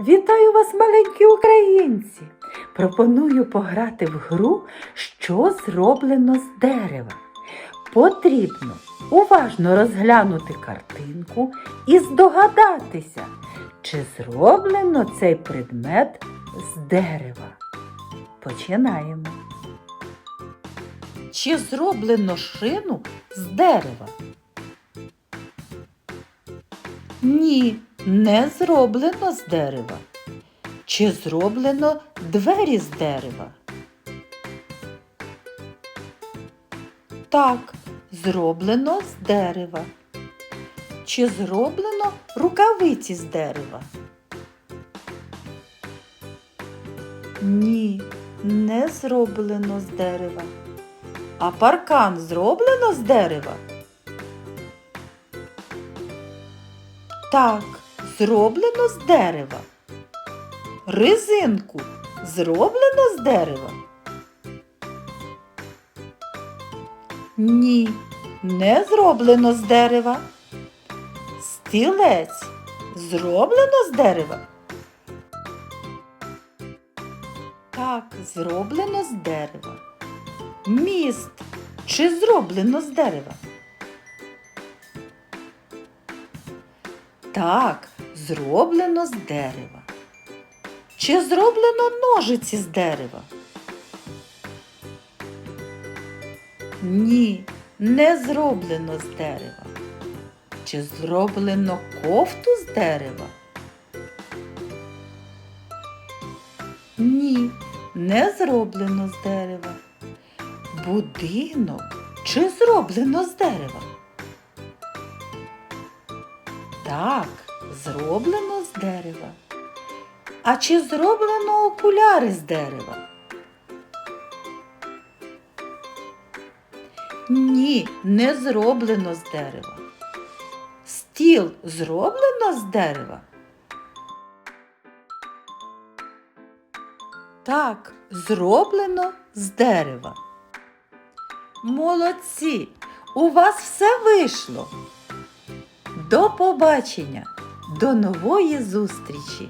Вітаю вас, маленькі українці! Пропоную пограти в гру, що зроблено з дерева. Потрібно уважно розглянути картинку і здогадатися, чи зроблено цей предмет з дерева. Починаємо. Чи зроблено шину з дерева? Ні, не зроблено з дерева. Чи зроблено двері з дерева? Так, зроблено з дерева. Чи зроблено рукавиці з дерева? Ні, не зроблено з дерева. А паркан зроблено з дерева? Так, зроблено з дерева. Резинку зроблено з дерева? Ні, не зроблено з дерева. Стілець зроблено з дерева? Так, зроблено з дерева. Міст чи зроблено з дерева? Так, зроблено з дерева. Чи зроблено ножиці з дерева? Ні, не зроблено з дерева. Чи зроблено кофту з дерева? Ні, не зроблено з дерева. Будинок чи зроблено з дерева? Так, зроблено з дерева. А чи зроблено окуляри з дерева? Ні, не зроблено з дерева. Стіл зроблено з дерева? Так, зроблено з дерева. Молодці! У вас все вийшло. До побачення, до нової зустрічі!